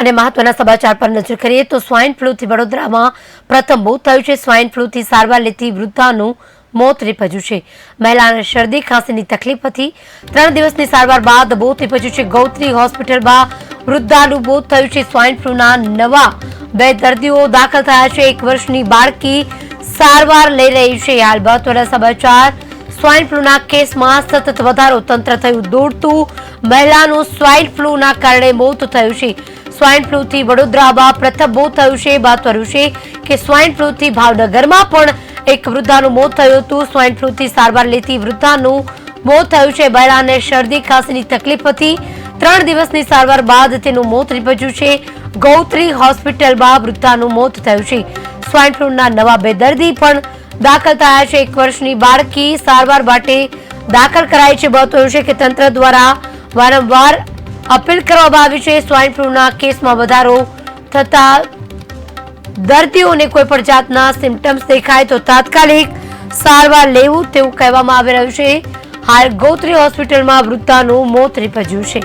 અને મહત્વના સમાચાર પર નજર કરીએ તો સ્વાઇન ફ્લૂથી વડોદરામાં પ્રથમ મોત થયું છે. સ્વાઇન ફ્લૂથી સારવાર લેતી વૃદ્ધાનું મોત નીપજ્યું છે. મહિલાને શરદી, ખાંસીની તકલીફ હતી. ત્રણ દિવસની સારવાર બાદ મોત નીપજ્યું છે. ગૌત્રી હોસ્પિટલમાં વૃદ્ધાનું મોત થયું છે. સ્વાઇન ફ્લૂના નવા બે દર્દીઓ દાખલ થયા છે. એક વર્ષની બાળકી સારવાર લઈ રહી છે. હાલ મહત્વના સમાચાર. સ્વાઇન ફ્લૂના કેસમાં સતત વધારો તંત્ર થયું દોડતું. મહિલાનું સ્વાઇન ફ્લૂના કારણે મોત થયું છે. સ્વાઇન ફ્લૂથી વડોદરામાં પ્રથમ મોત થયું છે. મહત્વનું છે કે સ્વાઇન ફ્લૂથી ભાવનગરમાં પણ એક વૃદ્ધાનું મોત થયું હતું. સ્વાઇન ફ્લૂથી સારવાર લેતી વૃદ્ધાનું મોત થયું છે. બહેરાને શરદી ખાંસીની તકલીફ હતી. ત્રણ દિવસની સારવાર બાદ તેનું મોત નીપજ્યું છે. ગૌત્રી હોસ્પિટલમાં વૃદ્ધાનું મોત થયું છે. સ્વાઇન ફ્લૂના નવા બે દર્દી પણ દાખલ થયા છે. એક વર્ષની બાળકી સારવાર માટે દાખલ કરાઈ છે. મહત્વનું છે કે તંત્ર દ્વારા વારંવાર અપીલ કરવામાં આવી છે સ્વાઇન ફ્લૂના કેસમાં વધારો થતા દર્દીઓને કોઈ પણ જાતના સિમ્ટમ્સ દેખાય તો તાત્કાલિક સારવાર લેવું તેવું કહેવામાં આવી રહ્યું છે. હાલ ગોત્રી હોસ્પિટલમાં વૃદ્ધાનું મોત નીપજ્યું છે.